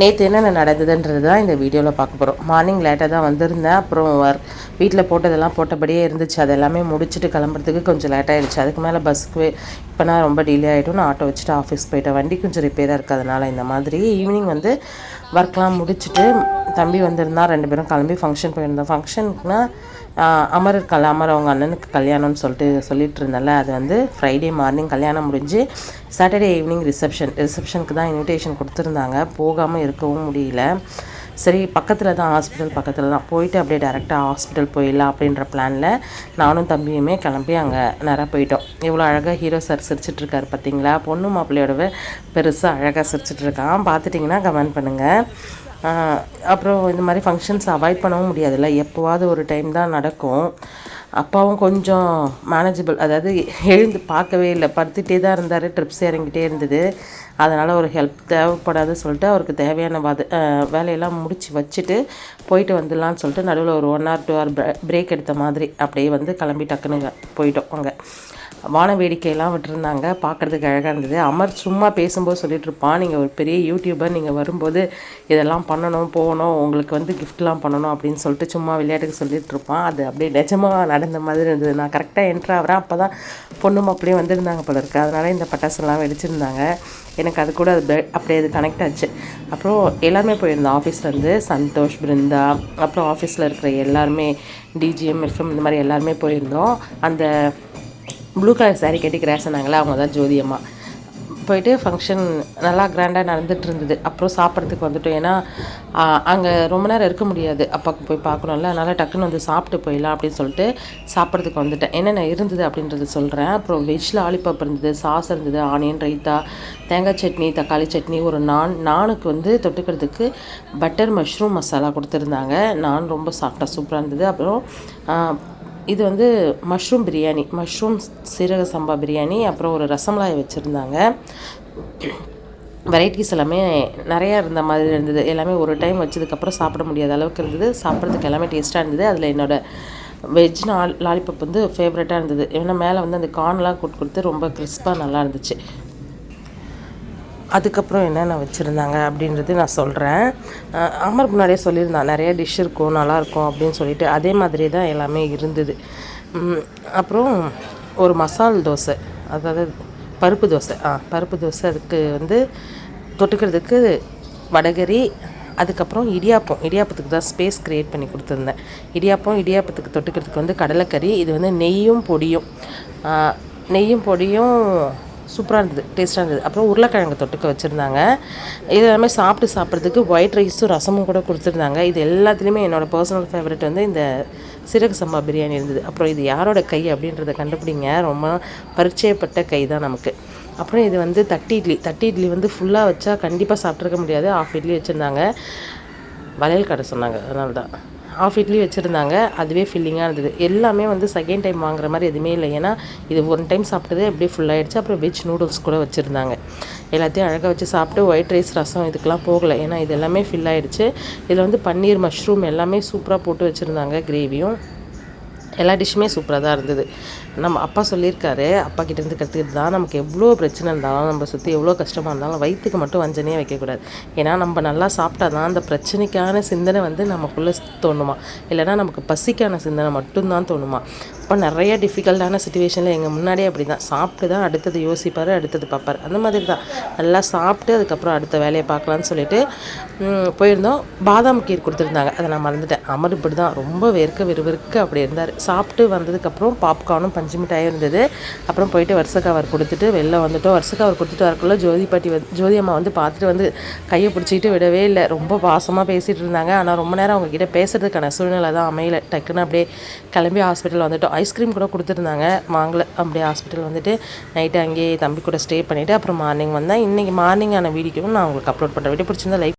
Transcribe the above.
நேற்று என்னென்ன நடந்ததுன்றது தான் இந்த வீடியோவில் பார்க்க போகிறோம் மார்னிங் லேட்டாக தான் வந்திருந்தேன். அப்புறம் ஒர்க் வீட்டில் போட்டதெல்லாம் போட்டபடியே இருந்துச்சு. அது எல்லாமே முடிச்சுட்டு கிளம்புறதுக்கு கொஞ்சம் லேட்டாகிடுச்சு அதுக்கு மேலே பஸ்ஸுக்கு இப்போ நான் ரொம்ப டிலே ஆகிட்டும் நான் ஆட்டோ வச்சுட்டு ஆஃபீஸ் போயிட்டேன். வண்டி கொஞ்சம் ரிப்பேராக இருக்கிறதுனால இந்த மாதிரி ஈவினிங் வந்து ஒர்க்லாம் முடிச்சுட்டு தம்பி வந்திருந்தா ரெண்டு பேரும் கிளம்பி ஃபங்க்ஷன் போயிருந்தோம். ஃபங்க்ஷனுக்குனா அமர் கல் அமர் அவங்க அண்ணனுக்கு கல்யாணம்னு சொல்லிட்டு சொல்லிட்டு இருந்தேன்ல அது வந்து ஃப்ரைடே மார்னிங் கல்யாணம் முடிஞ்சு சாட்டர்டே ஈவினிங் ரிசப்ஷன் ரிசப்ஷனுக்கு தான் இன்விடேஷன் கொடுத்துருந்தாங்க. போகாமல் இருக்கவும் முடியல. சரி பக்கத்தில் தான் ஹாஸ்பிட்டல் பக்கத்தில் தான். போயிட்டு அப்படியே டேரெக்டாக ஹாஸ்பிட்டல் போயிடலாம் அப்படின்ற பிளானில் நானும் தம்பியுமே கிளம்பி அங்கே நேராக போயிட்டோம். இவ்வளோ அழகாக ஹீரோ சார் சிரிச்சிட்ருக்காரு பார்த்தீங்களா பொண்ணு மாப்பிள்ளையோடவே பெருசாக அழகாக சிரிச்சிட்ருக்கான் பார்த்துட்டிங்கன்னா கமெண்ட் பண்ணுங்கள் அப்புறம் இந்த மாதிரி ஃபங்க்ஷன்ஸ் அவாய்ட் பண்ணவும் முடியாதுல்ல. எப்போவாவது ஒரு டைம் தான் நடக்கும். அப்பாவும் கொஞ்சம் மேனேஜபிள் அதாவது எழுந்து பார்க்கவே இல்லை. படுத்துகிட்டே தான் இருந்தார். ட்ரிப்ஸ் இறங்கிட்டே இருந்தது. அதனால் ஒரு ஹெல்ப் தேவைப்படாது சொல்லிட்டு அவருக்கு தேவையான வத வேலையெல்லாம் முடிச்சு வச்சுட்டு போயிட்டு வந்துடலான்னு சொல்லிட்டு நடுவில் ஒரு one or two hour break எடுத்த மாதிரி அப்படியே வந்து கிளம்பி டக்குனுங்க போயிட்டோம் அங்கே. வான வேடிக்கையெல்லாம் விட்டுருந்தாங்க. பார்க்குறதுக்கு அழகாக இருந்தது. அமர் சும்மா பேசும்போது சொல்லிட்டு இருப்பான். நீங்கள் ஒரு பெரிய யூடியூபர் நீங்கள் வரும்போது இதெல்லாம் பண்ணணும் போகணும் உங்களுக்கு வந்து கிஃப்ட்லாம் பண்ணணும் அப்படின்னு சொல்லிட்டு சும்மா விளையாட்டுக்கு சொல்லிட்டு இருப்பான். அது அப்படியே நிஜமாக நடந்த மாதிரி இருந்தது. நான் கரெக்டாக என்ட்ரு ஆகிறேன். அப்போ தான் பொண்ணு மாப்பிளையும் வந்திருந்தாங்க போல இருக்குது அதனால் இந்த பட்டாசுலாம் வெடிச்சிருந்தாங்க. எனக்கு அது கூட அது அப்படியே அது கனெக்ட் ஆச்சு. அப்புறம் எல்லாருமே போயிருந்தோம். ஆஃபீஸ்லேருந்து சந்தோஷ் பிருந்தா அப்புறம் ஆஃபீஸில் இருக்கிற எல்லாருமே டிஜிஎம் எஃப்எம் இந்த மாதிரி எல்லாருமே போயிருந்தோம். அந்த ப்ளூ கலர் saree கட்டி கிராஸ் ஆனாங்களே அவங்க தான் ஜோதியம்மா. போயிட்டு ஃபங்க்ஷன் நல்லா கிராண்டாக நடந்துட்டு இருந்தது. அப்புறம் சாப்பிட்றதுக்கு வந்துட்டோம். ஏன்னா அங்கே ரொம்ப நேரம் இருக்க முடியாது. அப்பாவுக்கு போய் பார்க்கணும்ல. அதனால் டக்குன்னு வந்து சாப்பிட்டு போயிடலாம் அப்படின்னு சொல்லிட்டு சாப்பிட்றதுக்கு வந்துட்டேன். என்னென்ன இருந்தது அப்படின்றத சொல்கிறேன் அப்புறம் வெஜ்ஜில் ஆலிபப் இருந்தது சாஸ் இருந்தது ஆனியன் ரைத்தா தேங்காய் சட்னி தக்காளி சட்னி ஒரு நான் நானுக்கு வந்து தொட்டுக்கிறதுக்கு பட்டர் மஷ்ரூம் மசாலா கொடுத்துருந்தாங்க. நான் ரொம்ப சாஃப்டாக சூப்பராக இருந்தது. அப்புறம் இது வந்து மஷ்ரூம் பிரியாணி மஷ்ரூம் சீரக சம்பா பிரியாணி அப்புறம் ஒரு ரசமலாய் வச்சுருந்தாங்க. வெரைட்டிஸ் எல்லாமே நிறையா இருந்த மாதிரி இருந்தது. எல்லாமே ஒரு டைம் வச்சதுக்கப்புறம் சாப்பிட முடியாத அளவுக்கு இருந்தது. சாப்பிட்றதுக்கு எல்லாமே டேஸ்ட்டாக இருந்தது. அதில் என்னோடய வெஜ் லாலிபப் வந்து ஃபேவரட்டாக இருந்தது. ஏன்னா மேலே வந்து அந்த கார்ன்லாம் கொடுத்து கொடுத்து ரொம்ப கிறிஸ்பாக நல்லா இருந்துச்சு. அதுக்கப்புறம் என்னென்ன வச்சுருந்தாங்க அப்படின்றது நான் சொல்கிறேன் அமர் முன்னாடியே சொல்லியிருந்தான் நிறைய டிஷ் இருக்கும் நல்லாயிருக்கும் அப்படின்னு சொல்லிட்டு அதே மாதிரி தான் எல்லாமே இருந்தது. அப்புறம் ஒரு மசால் தோசை அதாவது பருப்பு தோசை. ஆ பருப்பு தோசை அதுக்கு வந்து தொட்டுக்கிறதுக்கு வடகரி அதுக்கப்புறம் இடியாப்பம். இடியாப்பத்துக்கு தான் ஸ்பேஸ் க்ரியேட் பண்ணி கொடுத்துருந்தேன். இடியாப்பம் இடியாப்பத்துக்கு தொட்டுக்கிறதுக்கு வந்து கடலைக்கறி இது வந்து நெய்யும் பொடியும். நெய்யும் பொடியும் சூப்பராக இருந்தது டேஸ்ட்டாக இருந்தது. அப்புறம் உருளைக்கிழங்கு தொட்டுக்க வச்சுருந்தாங்க. இது எல்லாமே சாப்பிட்டு சாப்பிட்றதுக்கு ஒயிட் ரைஸும் ரசமும் கூட கொடுத்துருந்தாங்க. இது எல்லாத்துலேயுமே என்னோடய பர்சனல் ஃபேவரட் வந்து இந்த சிறகு சம்பா பிரியாணி இருந்தது. அப்புறம் இது யாரோட கை அப்படின்றத கண்டுபிடிங்க. ரொம்ப பரிச்சயப்பட்ட கை தான் நமக்கு. அப்புறம் இது வந்து தட்டி இட்லி. தட்டி இட்லி வந்து ஃபுல்லாக வச்சா கண்டிப்பாக சாப்பிட்ருக்க முடியாது. ஆஃப் இட்லி வச்சுருந்தாங்க. வளையல் கடை சொன்னாங்க. அதனால தான். ஆஃப் இட்லி வச்சுருந்தாங்க. அதுவே ஃபில்லிங்காக இருந்தது. எல்லாமே வந்து செகண்ட் டைம் வாங்குற மாதிரி எதுவுமே இல்லை. ஏன்னா இது ஒன் டைம் சாப்பிட்டதே அப்படியே ஃபுல்லாகிடுச்சு அப்புறம் வெஜ் நூடுல்ஸ் கூட வச்சுருந்தாங்க. எல்லாத்தையும் அழகாக வச்சு சாப்பிட்டு ஒயிட் ரைஸ் ரசம் இதுக்கெலாம் போகலை. ஏன்னா இது எல்லாமே ஃபில் ஆகிடுச்சு இதில் வந்து பன்னீர் மஷ்ரூம் எல்லாமே சூப்பராக போட்டு வச்சுருந்தாங்க கிரேவியும் எல்லா டிஷ்ஷுமே சூப்பராக தான் இருந்தது. நம்ம அப்பா சொல்லியிருக்காரு அப்பா கிட்டேருந்து கற்றுக்கிட்டு தான் நமக்கு எவ்வளோ பிரச்சனை இருந்தாலும் நம்ம சுற்றி எவ்வளோ கஷ்டமாக இருந்தாலும் வயிற்றுக்கு மட்டும் வஞ்சனையே வைக்கக்கூடாது. ஏன்னா நம்ம நல்லா சாப்பிட்டா தான் அந்த பிரச்சனைக்கான சிந்தனை வந்து நமக்குள்ளே தோணுமா? இல்லைனா நமக்கு பசிக்கான சிந்தனை மட்டும்தான் தோணுமா? அப்போ நிறைய டிஃபிகல்ட்டான சுச்சுவேஷனில் எங்கள் முன்னாடியே அப்படி தான் சாப்பிட்டு தான் அடுத்தது யோசிப்பார் அடுத்தது பார்ப்பார். அந்த மாதிரி தான். நல்லா சாப்பிட்டு அதுக்கப்புறம் அடுத்த வேலையை பார்க்கலான்னு சொல்லிட்டு போயிருந்தோம். பாதாம் கீர் கொடுத்துருந்தாங்க. அதை நான் மறந்துட்டேன். அமர் இப்படி தான் ரொம்ப வேர்க்க விறுவிறுக்க அப்படி இருந்தார். சாப்பிட்டு வந்ததுக்கப்புறம் பாப்கார்னும் பஞ்சு மிட்டாயும் இருந்தது. அப்புறம் போயிட்டு வருஷ கவர் கொடுத்துட்டு வெளில வந்துட்டோம். வருஷ கவர் கொடுத்துட்டு வரக்குள்ளே ஜோதி பாட்டி வந்து ஜோதி அம்மா வந்து பார்த்துட்டு வந்து கையை பிடிச்சிக்கிட்டு விடவே இல்லை. ரொம்ப பாசமாக பேசிகிட்டு இருந்தாங்க. ஆனால் ரொம்ப நேரம் அவங்க பேசுகிறதுக்கான பேசுறதுக்கான சூழ்நிலை தான் அமையல. டக்குன்னு அப்படியே கிளம்பி ஹாஸ்பிட்டல் வந்துட்டோம். ஐஸ்கிரீம் கூட கொடுத்துருந்தாங்க. வாங்கல. அப்படியே ஹாஸ்பிட்டல் வந்துட்டு நைட்டு அங்கேயே தம்பி கூட ஸ்டே பண்ணிவிட்டு அப்புறம் மார்னிங் வந்தேன். இன்றைக்கி மார்னிங் ஆன வீடியோவும் நான் உங்களுக்கு அப்லோட் பண்ணுறேன் வீடியோ பிடிச்சிருந்தா லைக்